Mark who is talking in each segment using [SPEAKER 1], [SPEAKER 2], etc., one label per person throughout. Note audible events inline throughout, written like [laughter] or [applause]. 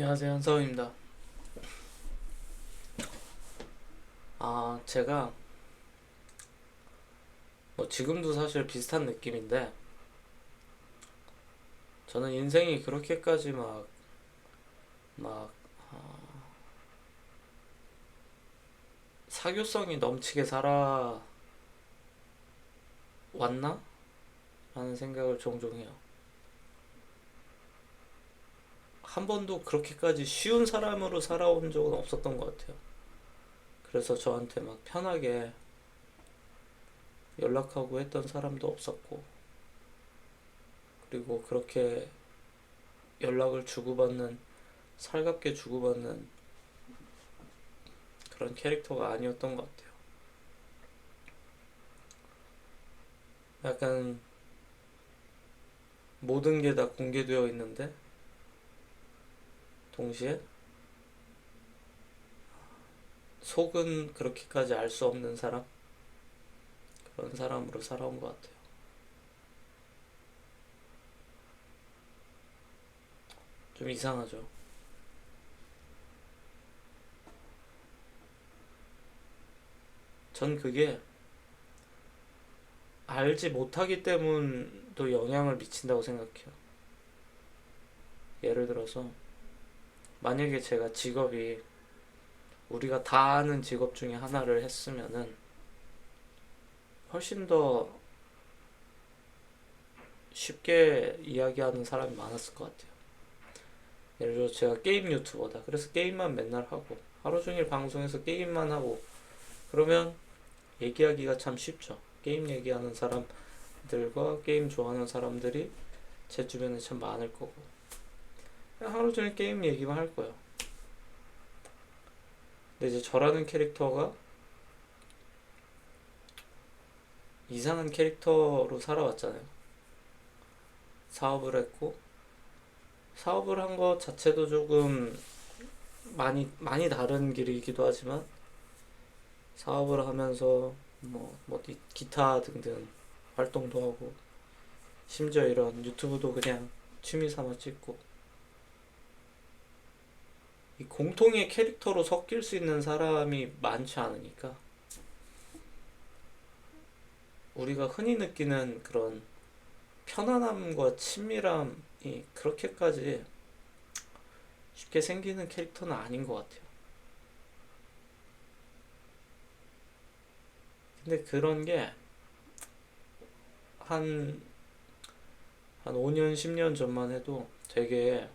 [SPEAKER 1] 안녕하세요 한서우입니다. 아 제가 뭐 지금도 사실 비슷한 느낌인데 저는 인생이 그렇게까지 막 막 사교성이 넘치게 살아 왔나? 라는 생각을 종종 해요. 한 번도 그렇게까지 쉬운 사람으로 살아온 적은 없었던 것 같아요. 그래서 저한테 막 편하게 연락하고 했던 사람도 없었고, 그리고 그렇게 연락을 주고받는, 살갑게 주고받는 그런 캐릭터가 아니었던 것 같아요. 약간 모든 게 다 공개되어 있는데, 동시에 속은 그렇게까지 알 수 없는 사람? 그런 사람으로 살아온 것 같아요. 좀 이상하죠. 전 그게 알지 못하기 때문도 영향을 미친다고 생각해요. 예를 들어서, 만약에 제가 직업이 우리가 다 아는 직업 중에 하나를 했으면은 훨씬 더 쉽게 이야기하는 사람이 많았을 것 같아요. 예를 들어 제가 게임 유튜버다. 그래서 게임만 맨날 하고 하루 종일 방송에서 게임만 하고 그러면 얘기하기가 참 쉽죠. 게임 얘기하는 사람들과 게임 좋아하는 사람들이 제 주변에 참 많을 거고 하루 종일 게임 얘기만 할 거예요. 근데 이제 저라는 캐릭터가 이상한 캐릭터로 살아왔잖아요. 사업을 했고, 사업을 한 것 자체도 조금 많이, 많이 다른 길이기도 하지만, 사업을 하면서 뭐, 뭐, 기- 기타 등등 활동도 하고, 심지어 이런 유튜브도 그냥 취미 삼아 찍고, 이 공통의 캐릭터로 섞일 수 있는 사람이 많지 않으니까 우리가 흔히 느끼는 그런 편안함과 친밀함이 그렇게까지 쉽게 생기는 캐릭터는 아닌 것 같아요. 근데 그런 게 한, 한 5년, 10년 전만 해도 되게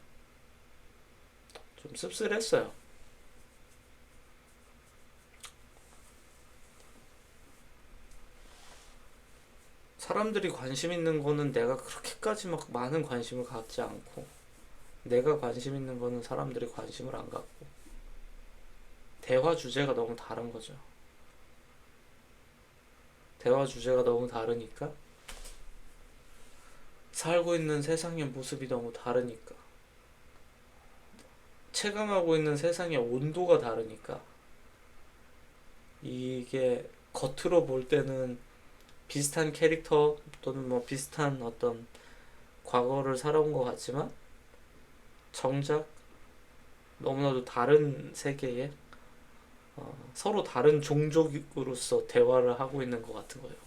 [SPEAKER 1] 좀 씁쓸했어요. 사람들이 관심 있는 거는 내가 그렇게까지 막 많은 관심을 갖지 않고, 내가 관심 있는 거는 사람들이 관심을 안 갖고, 대화 주제가 너무 다른 거죠. 대화 주제가 너무 다르니까, 살고 있는 세상의 모습이 너무 다르니까, 체감하고 있는 세상의 온도가 다르니까, 이게 겉으로 볼 때는 비슷한 캐릭터 또는 뭐 비슷한 어떤 과거를 살아온 것 같지만 정작 너무나도 다른 세계에 어, 서로 다른 종족으로서 대화를 하고 있는 것 같은 거예요.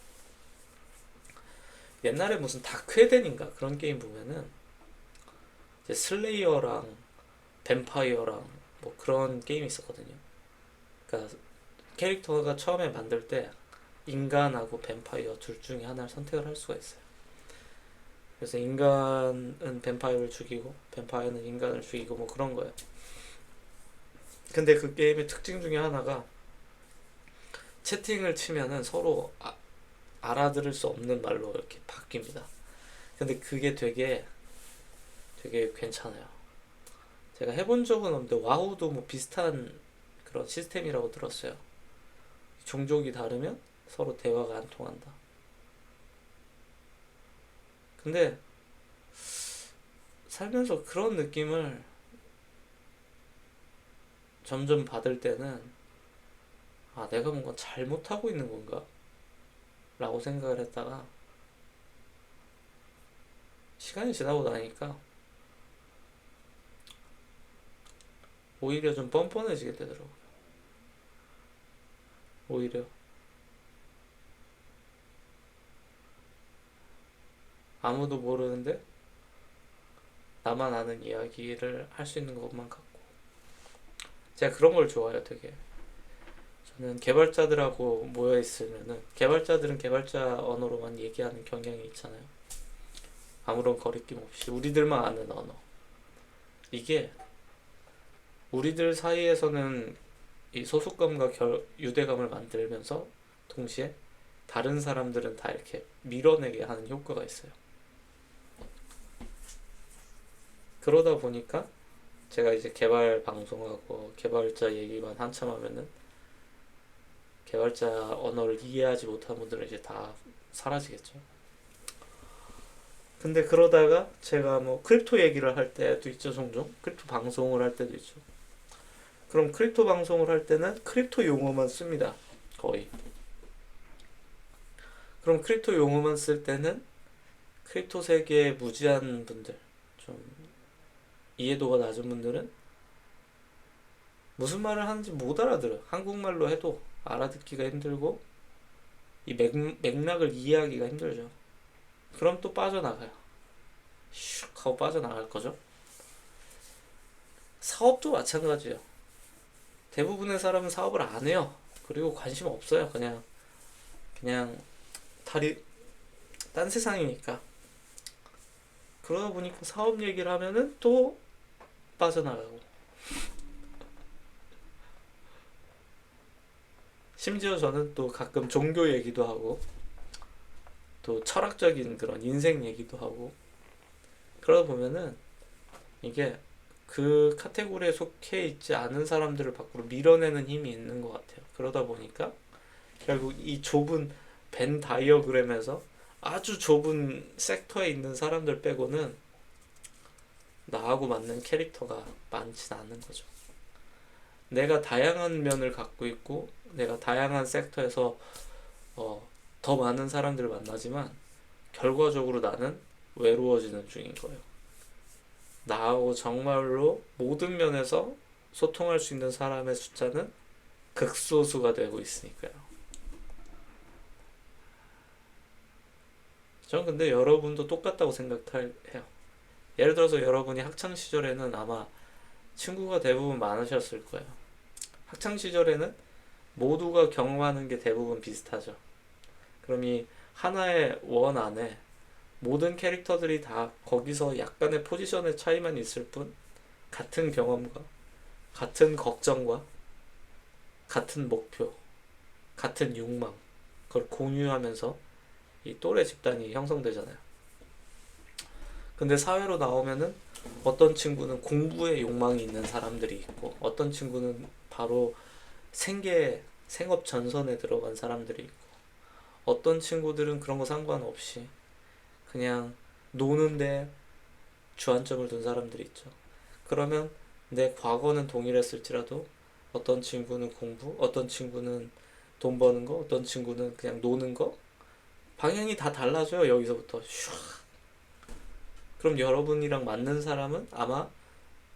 [SPEAKER 1] 옛날에 무슨 다크에덴인가 그런 게임 보면은 슬레이어랑 뱀파이어랑 뭐 그런 게임이 있었거든요. 그러니까 캐릭터가 처음에 만들 때 인간하고 뱀파이어 둘 중에 하나를 선택을 할 수가 있어요. 그래서 인간은 뱀파이어를 죽이고 뱀파이어는 인간을 죽이고 뭐 그런 거예요. 근데 그 게임의 특징 중에 하나가 채팅을 치면은 서로 아, 알아들을 수 없는 말로 이렇게 바뀝니다. 근데 그게 되게 되게 괜찮아요. 제가 해본 적은 없는데 와우도 뭐 비슷한 그런 시스템이라고 들었어요. 종족이 다르면 서로 대화가 안 통한다. 근데 살면서 그런 느낌을 점점 받을 때는 아, 내가 뭔가 잘못하고 있는 건가? 라고 생각을 했다가 시간이 지나고 나니까 오히려 좀 뻔뻔해지게 되더라고요. 오히려. 아무도 모르는데 나만 아는 이야기를 할 수 있는 것만 같고. 제가 그런 걸 좋아해요 되게. 저는 개발자들하고 모여 있으면은 개발자들은 개발자 언어로만 얘기하는 경향이 있잖아요. 아무런 거리낌 없이 우리들만 아는 언어. 이게 우리들 사이에서는 이 소속감과 결, 유대감을 만들면서 동시에 다른 사람들은 다 이렇게 밀어내게 하는 효과가 있어요. 그러다 보니까 제가 이제 개발 방송하고 개발자 얘기만 한참 하면은 개발자 언어를 이해하지 못한 분들은 이제 다 사라지겠죠. 근데 그러다가 제가 뭐 크립토 얘기를 할 때도 있죠, 종종. 크립토 방송을 할 때도 있죠. 그럼 크립토 방송을 할 때는 크립토 용어만 씁니다. 거의. 그럼 크립토 용어만 쓸 때는 크립토 세계에 무지한 분들, 좀 이해도가 낮은 분들은 무슨 말을 하는지 못 알아들어요. 한국말로 해도 알아듣기가 힘들고 이 맥, 맥락을 이해하기가 힘들죠. 그럼 또 빠져나가요. 슉 하고 빠져나갈 거죠. 사업도 마찬가지예요. 대부분의 사람은 사업을 안 해요. 그리고 관심 없어요. 그냥 그냥 다리 딴 세상이니까. 그러다 보니까 사업 얘기를 하면은 또 빠져나가고. 심지어 저는 또 가끔 종교 얘기도 하고 또 철학적인 그런 인생 얘기도 하고 그러다 보면은 이게 그 카테고리에 속해 있지 않은 사람들을 밖으로 밀어내는 힘이 있는 것 같아요. 그러다 보니까 결국 이 좁은 벤 다이어그램에서 아주 좁은 섹터에 있는 사람들 빼고는 나하고 맞는 캐릭터가 많진 않은 거죠. 내가 다양한 면을 갖고 있고 내가 다양한 섹터에서 어, 더 많은 사람들을 만나지만 결과적으로 나는 외로워지는 중인 거예요. 나하고 정말로 모든 면에서 소통할 수 있는 사람의 숫자는 극소수가 되고 있으니까요. 전 근데 여러분도 똑같다고 생각해요. 예를 들어서 여러분이 학창 시절에는 아마 친구가 대부분 많으셨을 거예요. 학창 시절에는 모두가 경험하는 게 대부분 비슷하죠. 그럼 이 하나의 원 안에 모든 캐릭터들이 다 거기서 약간의 포지션의 차이만 있을 뿐 같은 경험과 같은 걱정과 같은 목표, 같은 욕망 그걸 공유하면서 이 또래 집단이 형성되잖아요. 근데 사회로 나오면은 어떤 친구는 공부에 욕망이 있는 사람들이 있고 어떤 친구는 바로 생계 생업 전선에 들어간 사람들이 있고 어떤 친구들은 그런 거 상관없이 그냥 노는데 주안점을 둔 사람들이 있죠. 그러면 내 과거는 동일했을지라도 어떤 친구는 공부, 어떤 친구는 돈 버는 거, 어떤 친구는 그냥 노는 거 방향이 다 달라져요. 여기서부터 슉. 그럼 여러분이랑 맞는 사람은 아마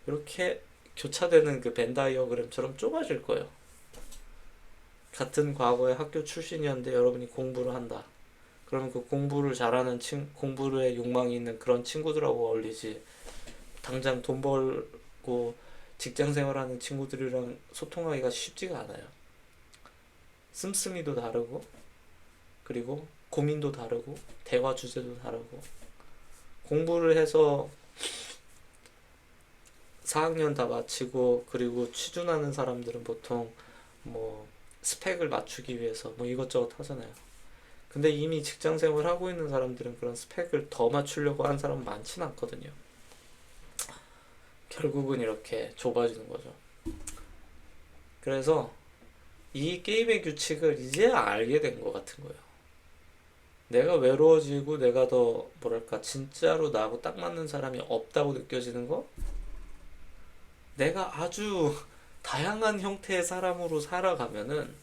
[SPEAKER 1] 이렇게 교차되는 그 벤다이어그램처럼 좁아질 거예요. 같은 과거의 학교 출신이었는데 여러분이 공부를 한다. 그러면 그 공부를 잘하는 친 공부에 욕망이 있는 그런 친구들하고 어울리지. 당장 돈 벌고 직장 생활하는 친구들이랑 소통하기가 쉽지가 않아요. 씀씀이도 다르고 그리고 고민도 다르고 대화 주제도 다르고 공부를 해서 4학년 다 마치고 그리고 취준하는 사람들은 보통 뭐 스펙을 맞추기 위해서 뭐 이것저것 하잖아요. 근데 이미 직장 생활 하고 있는 사람들은 그런 스펙을 더 맞추려고 하는 사람은 많지는 않거든요. 결국은 이렇게 좁아지는 거죠. 그래서 이 게임의 규칙을 이제 알게 된 것 같은 거예요. 내가 외로워지고 내가 더 뭐랄까 진짜로 나하고 딱 맞는 사람이 없다고 느껴지는 거? 내가 아주 다양한 형태의 사람으로 살아가면은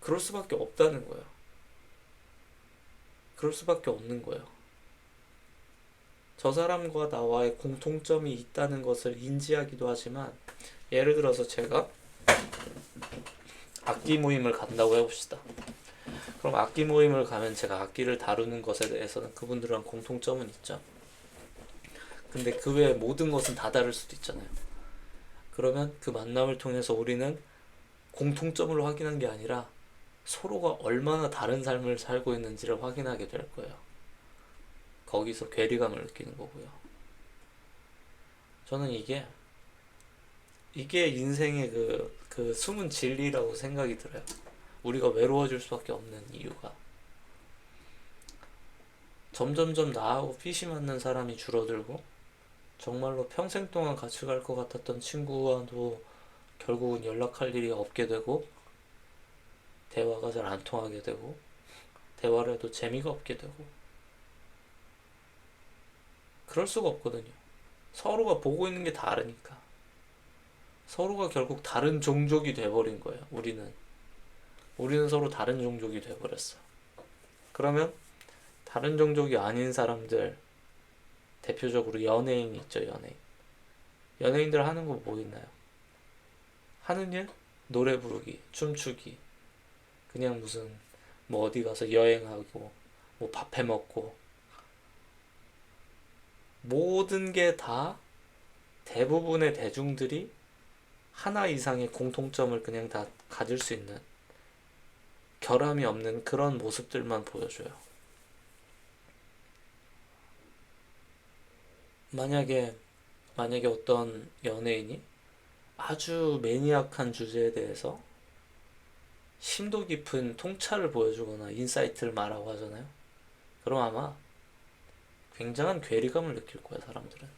[SPEAKER 1] 그럴 수밖에 없다는 거예요. 그럴 수밖에 없는 거예요. 저 사람과 나와의 공통점이 있다는 것을 인지하기도 하지만 예를 들어서 제가 악기 모임을 간다고 해봅시다. 그럼 악기 모임을 가면 제가 악기를 다루는 것에 대해서는 그분들랑 공통점은 있죠. 근데 그 외에 모든 것은 다 다를 수도 있잖아요. 그러면 그 만남을 통해서 우리는 공통점을 확인한 게 아니라 서로가 얼마나 다른 삶을 살고 있는지를 확인하게 될 거예요. 거기서 괴리감을 느끼는 거고요. 저는 이게 이게 인생의 그, 그 숨은 진리라고 생각이 들어요. 우리가 외로워질 수밖에 없는 이유가 점점점 나하고 핏이 맞는 사람이 줄어들고 정말로 평생 동안 같이 갈 것 같았던 친구와도 결국은 연락할 일이 없게 되고 대화가 잘 안 통하게 되고 대화를 해도 재미가 없게 되고 그럴 수가 없거든요. 서로가 보고 있는 게 다르니까. 서로가 결국 다른 종족이 돼버린 거예요. 우리는. 우리는 서로 다른 종족이 돼버렸어. 그러면 다른 종족이 아닌 사람들, 대표적으로 연예인 있죠, 연예인. 연예인들 하는 거 뭐 있나요? 하는 일? 노래 부르기, 춤추기. 그냥 무슨, 뭐 어디 가서 여행하고, 뭐 밥 해 먹고. 모든 게 다 대부분의 대중들이 하나 이상의 공통점을 그냥 다 가질 수 있는 결함이 없는 그런 모습들만 보여줘요. 만약에 만약에 어떤 연예인이 아주 매니악한 주제에 대해서 심도 깊은 통찰을 보여주거나 인사이트를 말하고 하잖아요. 그럼 아마 굉장한 괴리감을 느낄 거야, 사람들은.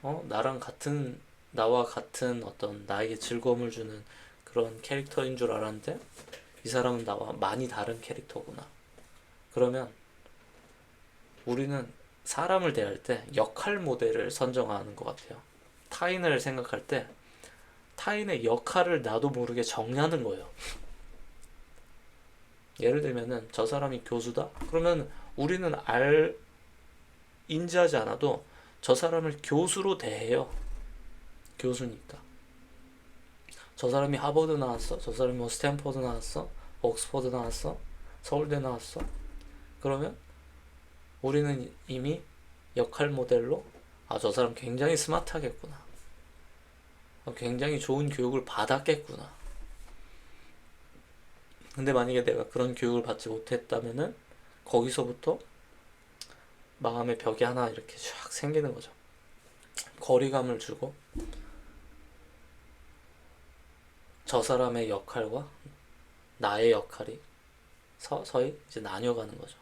[SPEAKER 1] 어, 나랑 같은, 나와 같은 어떤 나에게 즐거움을 주는 그런 캐릭터인 줄 알았는데, 이 사람은 나와 많이 다른 캐릭터구나. 그러면 우리는 사람을 대할 때 역할 모델을 선정하는 것 같아요. 타인을 생각할 때 타인의 역할을 나도 모르게 정리하는 거예요. 예를 들면은 저 사람이 교수다? 그러면 우리는 알, 인지하지 않아도 저 사람을 교수로 대해요. 교수니까. 저 사람이 하버드 나왔어? 저 사람이 뭐 스탠퍼드 나왔어? 옥스퍼드 나왔어? 서울대 나왔어? 그러면 우리는 이미 역할 모델로 아, 저 사람 굉장히 스마트하겠구나. 어, 굉장히 좋은 교육을 받았겠구나. 근데 만약에 내가 그런 교육을 받지 못했다면은 거기서부터 마음의 벽이 하나 이렇게 쫙 생기는 거죠. 거리감을 주고 저 사람의 역할과 나의 역할이 서, 서히 이제 나뉘어가는 거죠.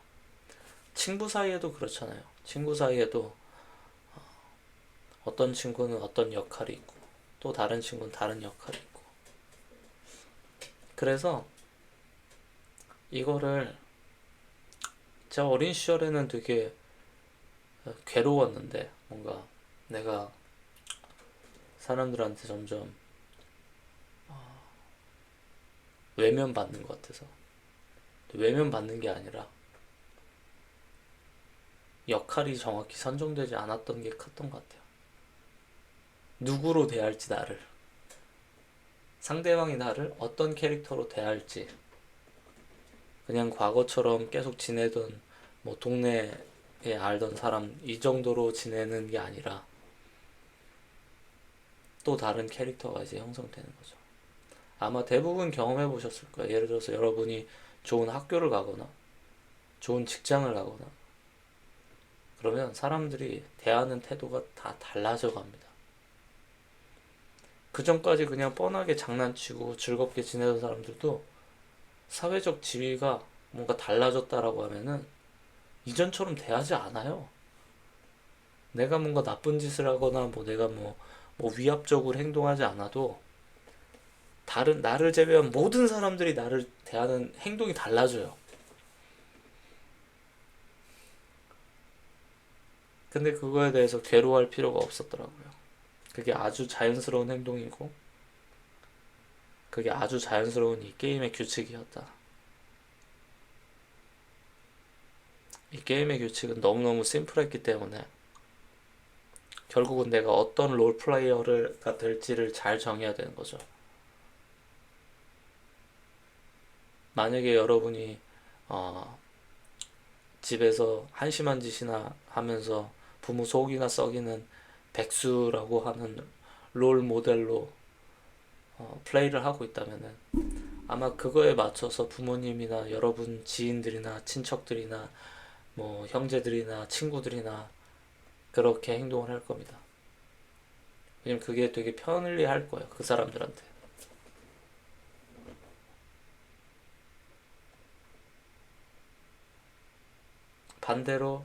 [SPEAKER 1] 친구 사이에도 그렇잖아요. 친구 사이에도 어, 어떤 친구는 어떤 역할이 있고 또 다른 친구는 다른 역할이 있고 그래서 이거를 제가 어린 시절에는 되게 괴로웠는데 뭔가 내가 사람들한테 점점 어, 외면받는 것 같아서 외면받는 게 아니라 역할이 정확히 선정되지 않았던 게 컸던 것 같아요. 누구로 대할지 나를 상대방이 나를 어떤 캐릭터로 대할지 그냥 과거처럼 계속 지내던 뭐 동네에 알던 사람 이 정도로 지내는 게 아니라 또 다른 캐릭터가 이제 형성되는 거죠. 아마 대부분 경험해 보셨을 거예요. 예를 들어서 여러분이 좋은 학교를 가거나 좋은 직장을 가거나 그러면 사람들이 대하는 태도가 다 달라져 갑니다. 그 전까지 그냥 뻔하게 장난치고 즐겁게 지내던 사람들도 사회적 지위가 뭔가 달라졌다라고 하면은 이전처럼 대하지 않아요. 내가 뭔가 나쁜 짓을 하거나 뭐 내가 뭐, 뭐 위압적으로 행동하지 않아도 다른 나를 제외한 모든 사람들이 나를 대하는 행동이 달라져요. 근데 그거에 대해서 괴로워할 필요가 없었더라고요. 그게 아주 자연스러운 행동이고 그게 아주 자연스러운 이 게임의 규칙이었다. 이 게임의 규칙은 너무너무 심플했기 때문에 결국은 내가 어떤 롤 플레이어가 될지를 잘 정해야 되는 거죠. 만약에 여러분이 어, 집에서 한심한 짓이나 하면서 부모 속이나 썩이는 백수라고 하는 롤 모델로 어, 플레이를 하고 있다면은 아마 그거에 맞춰서 부모님이나 여러분 지인들이나 친척들이나 뭐 형제들이나 친구들이나 그렇게 행동을 할 겁니다. 왜냐면 그게 되게 편리할 거예요. 그 사람들한테. 반대로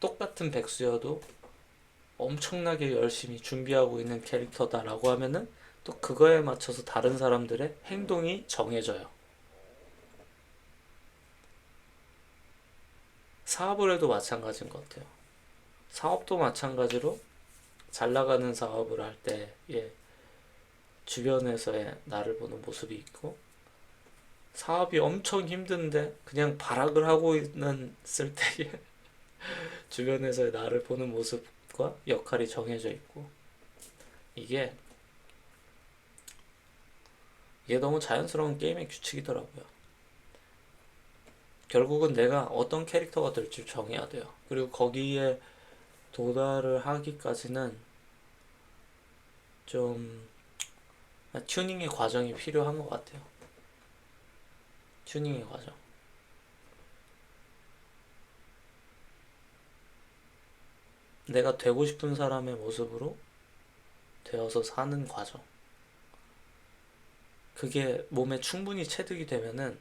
[SPEAKER 1] 똑같은 백수여도 엄청나게 열심히 준비하고 있는 캐릭터다라고 하면은 또 그거에 맞춰서 다른 사람들의 행동이 정해져요. 사업을 해도 마찬가지인 것 같아요. 사업도 마찬가지로 잘 나가는 사업을 할 때의 주변에서의 나를 보는 모습이 있고 사업이 엄청 힘든데 그냥 발악을 하고 있는 쓸 때에 [laughs] 주변에서의 나를 보는 모습 과 역할이 정해져 있고 이게 이게 너무 자연스러운 게임의 규칙이더라고요. 결국은 내가 어떤 캐릭터가 될지 정해야 돼요. 그리고 거기에 도달을 하기까지는 좀 튜닝의 과정이 필요한 것 같아요. 튜닝의 과정. 내가 되고 싶은 사람의 모습으로 되어서 사는 과정. 그게 몸에 충분히 체득이 되면은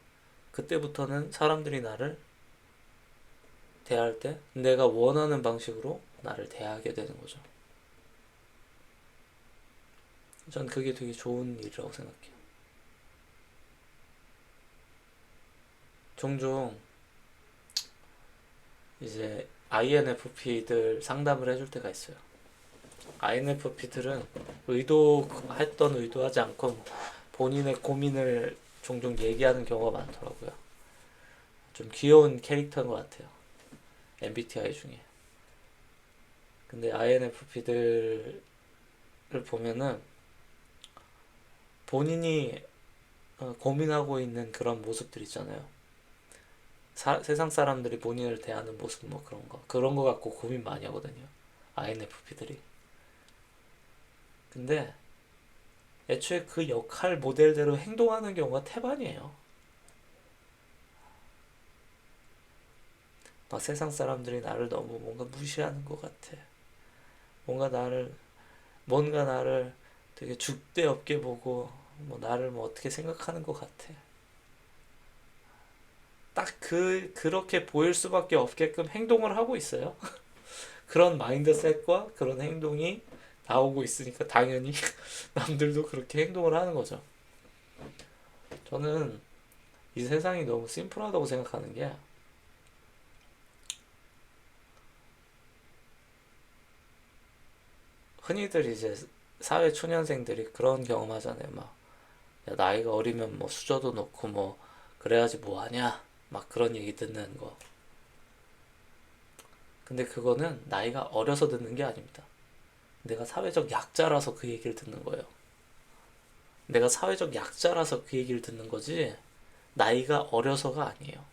[SPEAKER 1] 그때부터는 사람들이 나를 대할 때 내가 원하는 방식으로 나를 대하게 되는 거죠. 전 그게 되게 좋은 일이라고 생각해요. 종종 이제 INFP들 상담을 해줄 때가 있어요. INFP들은 의도했던 의도하지 않고 본인의 고민을 종종 얘기하는 경우가 많더라고요. 좀 귀여운 캐릭터인 것 같아요. MBTI 중에. 근데 INFP들을 보면은 본인이 어, 고민하고 있는 그런 모습들 있잖아요. 사, 세상 사람들이 본인을 대하는 모습 뭐 그런 거 그런 거 갖고 고민 많이 하거든요. INFP들이. 근데 애초에 그 역할 모델대로 행동하는 경우가 태반이에요. 막 세상 사람들이 나를 너무 뭔가 무시하는 것 같아. 뭔가 나를 뭔가 나를 되게 죽대 없게 보고 뭐 나를 뭐 어떻게 생각하는 것 같아. 딱 그 그렇게 보일 수밖에 없게끔 행동을 하고 있어요. [laughs] 그런 마인드셋과 그런 행동이 나오고 있으니까 당연히 [laughs] 남들도 그렇게 행동을 하는 거죠. 저는 이 세상이 너무 심플하다고 생각하는 게 흔히들 이제 사회 초년생들이 그런 경험하잖아요. 막 야, 나이가 어리면 뭐 수저도 놓고 뭐 그래야지 뭐 하냐 막 그런 얘기 듣는 거. 근데 그거는 나이가 어려서 듣는 게 아닙니다. 내가 사회적 약자라서 그 얘기를 듣는 거예요. 내가 사회적 약자라서 그 얘기를 듣는 거지, 나이가 어려서가 아니에요.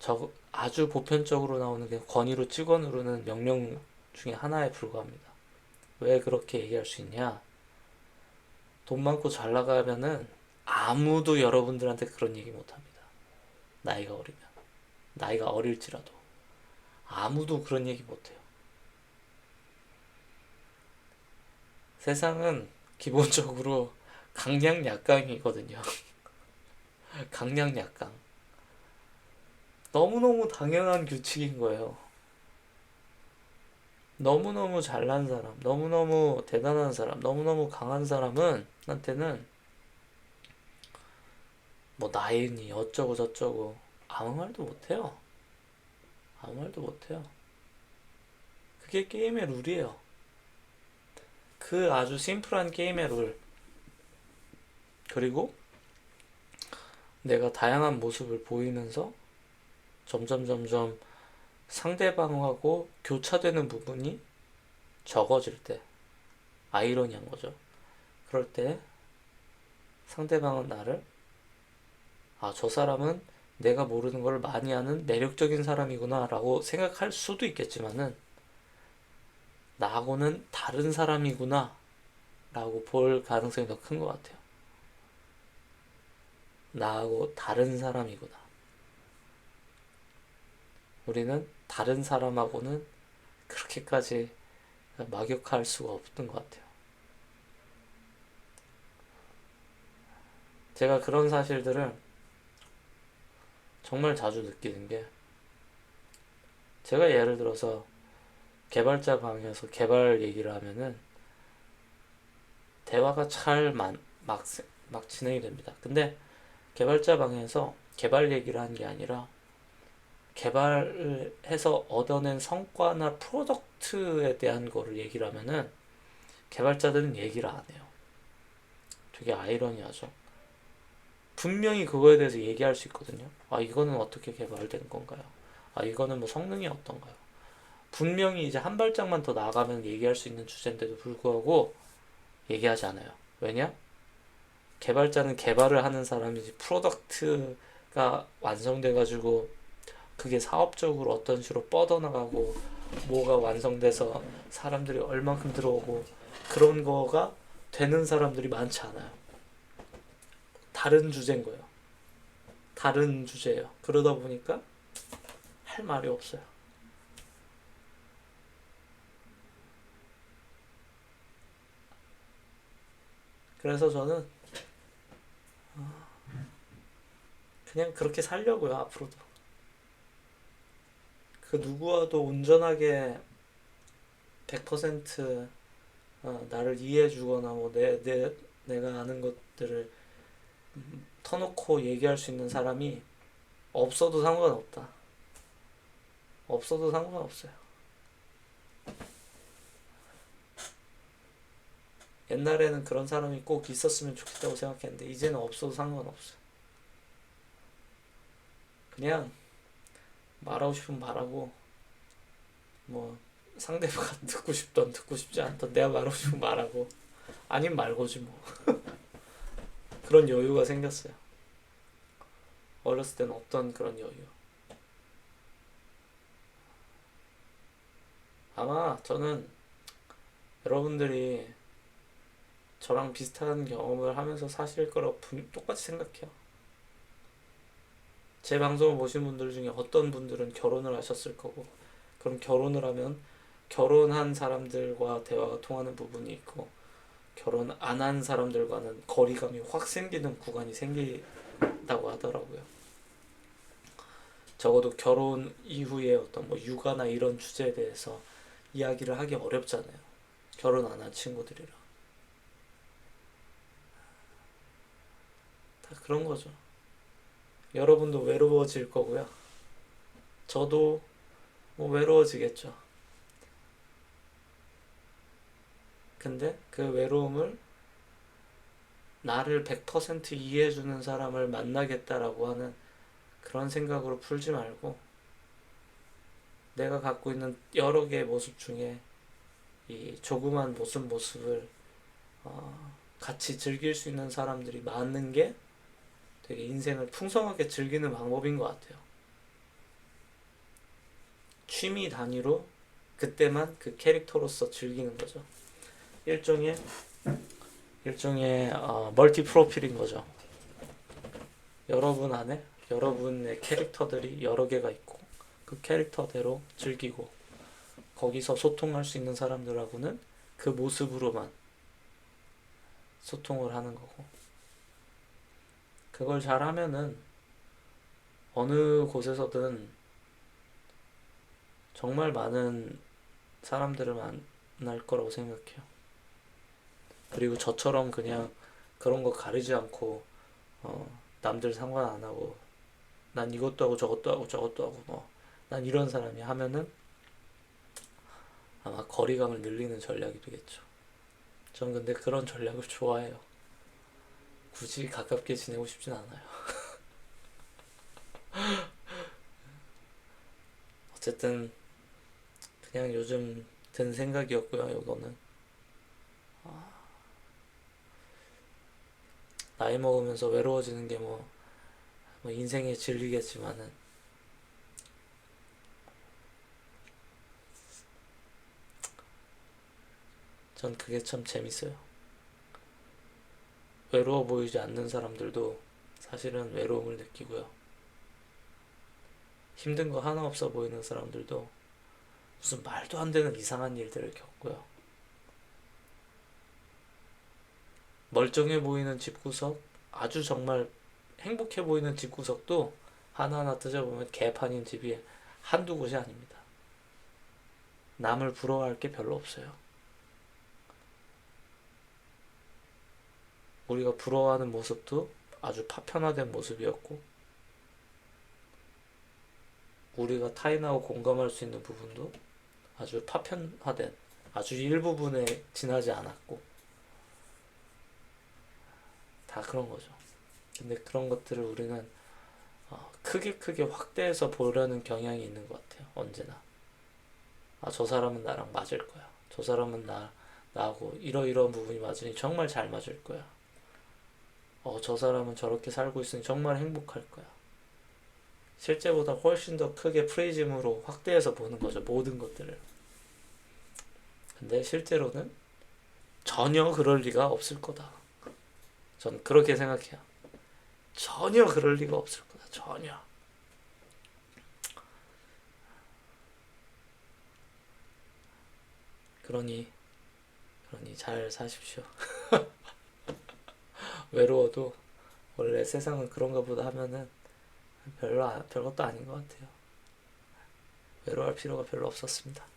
[SPEAKER 1] 저 아주 보편적으로 나오는 게 권위로 누르는 명령 중에 하나에 불과합니다. 왜 그렇게 얘기할 수 있냐? 돈 많고 잘 나가면은 아무도 여러분들한테 그런 얘기 못 합니다. 나이가 어리면. 나이가 어릴지라도. 아무도 그런 얘기 못 해요. 세상은 기본적으로 강약 약강이거든요. [laughs] 강약 약강. 너무너무 당연한 규칙인 거예요. 너무너무 잘난 사람, 너무너무 대단한 사람, 너무너무 강한 사람은, 한테는, 뭐, 나이니, 어쩌고 저쩌고, 아무 말도 못해요. 아무 말도 못해요. 그게 게임의 룰이에요. 그 아주 심플한 게임의 룰. 그리고 내가 다양한 모습을 보이면서 점점 점점 상대방하고 교차되는 부분이 적어질 때 아이러니한 거죠. 그럴 때 상대방은 나를 아, 저 사람은 내가 모르는 걸 많이 아는 매력적인 사람이구나 라고 생각할 수도 있겠지만은 나하고는 다른 사람이구나 라고 볼 가능성이 더 큰 것 같아요. 나하고 다른 사람이구나. 우리는 다른 사람하고는 그렇게까지 막역할 수가 없던 것 같아요. 제가 그런 사실들을 정말 자주 느끼는 게 제가 예를 들어서 개발자 방에서 개발 얘기를 하면은 대화가 잘 막, 막, 막 진행이 됩니다. 근데 개발자 방에서 개발 얘기를 한 게 아니라 개발을 해서 얻어낸 성과나 프로덕트에 대한 거를 얘기를 하면은 개발자들은 얘기를 안 해요. 되게 아이러니하죠. 분명히 그거에 대해서 얘기할 수 있거든요. 아, 이거는 어떻게 개발된 건가요? 아, 이거는 뭐 성능이 어떤가요? 분명히 이제 한 발짝만 더 나가면 얘기할 수 있는 주제인데도 불구하고 얘기하지 않아요. 왜냐? 개발자는 개발을 하는 사람이지 프로덕트가 완성돼가지고 그게 사업적으로 어떤 식으로 뻗어나가고 뭐가 완성돼서 사람들이 얼만큼 들어오고 그런 거가 되는 사람들이 많지 않아요. 다른 주제인 거예요. 다른 주제예요. 그러다 보니까 할 말이 없어요. 그래서 저는 어, 그냥 그렇게 살려고요, 앞으로도. 그 누구와도 온전하게 100% 어, 나를 이해해 주거나 뭐 내, 내, 내가 아는 것들을 음, 터놓고 얘기할 수 있는 사람이 없어도 상관없다. 없어도 상관없어요. 옛날에는 그런 사람이 꼭 있었으면 좋겠다고 생각했는데 이제는 없어도 상관없어요. 그냥 말하고 싶으면 말하고 뭐 상대가 [laughs] 듣고 싶던 듣고 싶지 않던 내가 말하고 싶으면 말하고 아니면 말고지 뭐 [laughs] 그런 여유가 생겼어요. 어렸을 때는 없던 그런 여유. 아마 저는 여러분들이 저랑 비슷한 경험을 하면서 사실 거라고 분- 똑같이 생각해요. 제 방송을 보신 분들 중에 어떤 분들은 결혼을 하셨을 거고, 그럼 결혼을 하면 결혼한 사람들과 대화가 통하는 부분이 있고, 결혼 안 한 사람들과는 거리감이 확 생기는 구간이 생긴다고 하더라고요. 적어도 결혼 이후에 어떤 뭐 육아나 이런 주제에 대해서 이야기를 하기 어렵잖아요. 결혼 안 한 친구들이랑. 다 그런 거죠. 여러분도 외로워질 거고요. 저도 뭐 외로워지겠죠. 근데 그 외로움을 나를 100% 이해해주는 사람을 만나겠다라고 하는 그런 생각으로 풀지 말고 내가 갖고 있는 여러 개의 모습 중에 이 조그만 모습 모습을 어, 같이 즐길 수 있는 사람들이 많은 게 되게 인생을 풍성하게 즐기는 방법인 것 같아요. 취미 단위로 그때만 그 캐릭터로서 즐기는 거죠. 일종의 일종의 어, 멀티 프로필인 거죠. 여러분 안에 여러분의 캐릭터들이 여러 개가 있고 그 캐릭터대로 즐기고 거기서 소통할 수 있는 사람들하고는 그 모습으로만 소통을 하는 거고 그걸 잘하면은 어느 곳에서든 정말 많은 사람들을 만날 거라고 생각해요. 그리고 저처럼 그냥 그런 거 가리지 않고 어, 남들 상관 안 하고 난 이것도 하고 저것도 하고 저것도 하고 뭐 난 이런 사람이 하면은 아마 거리감을 늘리는 전략이 되겠죠. 전 근데 그런 전략을 좋아해요. 굳이 가깝게 지내고 싶진 않아요. [laughs] 어쨌든 그냥 요즘 든 생각이었고요. 이거는 아, 나이 먹으면서 외로워지는 게뭐 인생의 진리겠지만은 전 그게 참 재밌어요. 외로워 보이지 않는 사람들도 사실은 외로움을 느끼고요. 힘든 거 하나 없어 보이는 사람들도 무슨 말도 안 되는 이상한 일들을 겪고요. 멀쩡해 보이는 집구석, 아주 정말 행복해 보이는 집구석도 하나하나 뜯어보면 개판인 집이 한두 곳이 아닙니다. 남을 부러워할 게 별로 없어요. 우리가 부러워하는 모습도 아주 파편화된 모습이었고, 우리가 타인하고 공감할 수 있는 부분도 아주 파편화된, 아주 일부분에 지나지 않았고, 다 그런 거죠. 근데 그런 것들을 우리는 어, 크게 크게 확대해서 보려는 경향이 있는 것 같아요. 언제나. 아, 저 사람은 나랑 맞을 거야. 저 사람은 나, 나하고 이러이러한 부분이 맞으니 정말 잘 맞을 거야. 어, 저 사람은 저렇게 살고 있으니 정말 행복할 거야. 실제보다 훨씬 더 크게 프리즘으로 확대해서 보는 거죠. 모든 것들을. 근데 실제로는 전혀 그럴 리가 없을 거다. 전 그렇게 생각해요. 전혀 그럴 리가 없을 거다. 전혀. 그러니, 그러니 잘 사십시오. [laughs] 외로워도 원래 세상은 그런가 보다 하면은 별로, 아- 별것도 아닌 것 같아요. 외로워할 필요가 별로 없었습니다.